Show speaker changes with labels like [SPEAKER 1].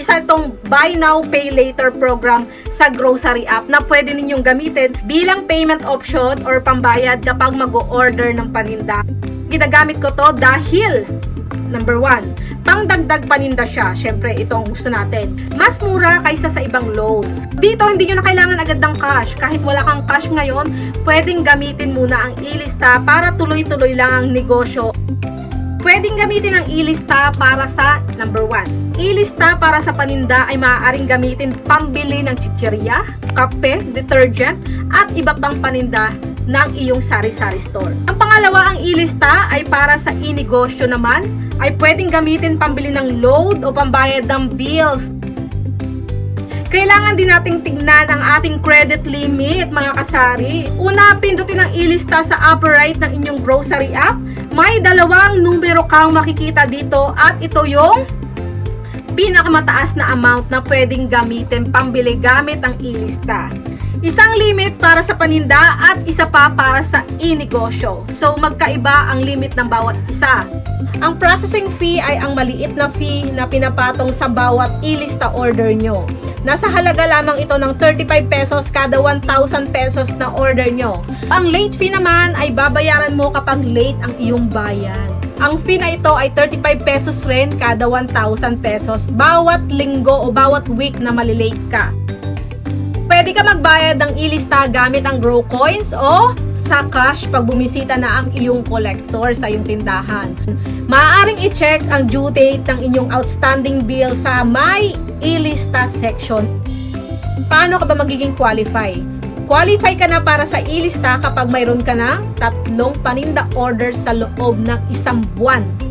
[SPEAKER 1] Isa itong Buy Now, Pay Later program sa grocery app na pwede ninyong gamitin bilang payment option or pambayad kapag mag-order ng paninda. Ginagamit ko to dahil Number one, pangdagdag paninda siya. Siyempre, ito ang gusto natin. Mas mura kaysa sa ibang loans. Dito, hindi nyo na kailangan agad ng cash. Kahit wala kang cash ngayon, pwedeng gamitin muna ang ilista para tuloy-tuloy lang ang negosyo. Pwedeng gamitin ang ilista para sa number one. Ilista para sa paninda ay maaaring gamitin pambili ng chichirya, kape, detergent, at iba pang paninda ng iyong sari-sari store. Ang pangalawa, ang ilista ay para sa inegosyo naman ay pwedeng gamitin pambili ng load o pambayad ng bills. Kailangan din nating tignan ang ating credit limit, mga kasari. Una, pindutin ang ilista sa upper right ng inyong grocery app. May dalawang numero kang makikita dito at ito yung pinakamataas na amount na pwedeng gamitin pambili gamit ang ilista. Isang limit para sa paninda at isa pa para sa inegosyo. So magkaiba ang limit ng bawat isa. Ang processing fee ay ang maliit na fee na pinapatong sa bawat ilista order nyo. Nasa halaga lamang ito ng 35 pesos kada 1,000 pesos na order nyo. Ang late fee naman ay babayaran mo kapag late ang iyong bayan. Ang fee na ito ay 35 pesos rin kada 1,000 pesos bawat linggo o bawat week na malilate ka. Pwede ka magbayad ng ilista gamit ang Grow Coins o sa cash pag bumisita na ang iyong collector sa iyong tindahan. Maaaring i-check ang due date ng inyong outstanding bill sa My Ilista section. Paano ka ba magiging qualify? Qualify ka na para sa ilista kapag mayroon ka ng tatlong paninda orders sa loob ng isang buwan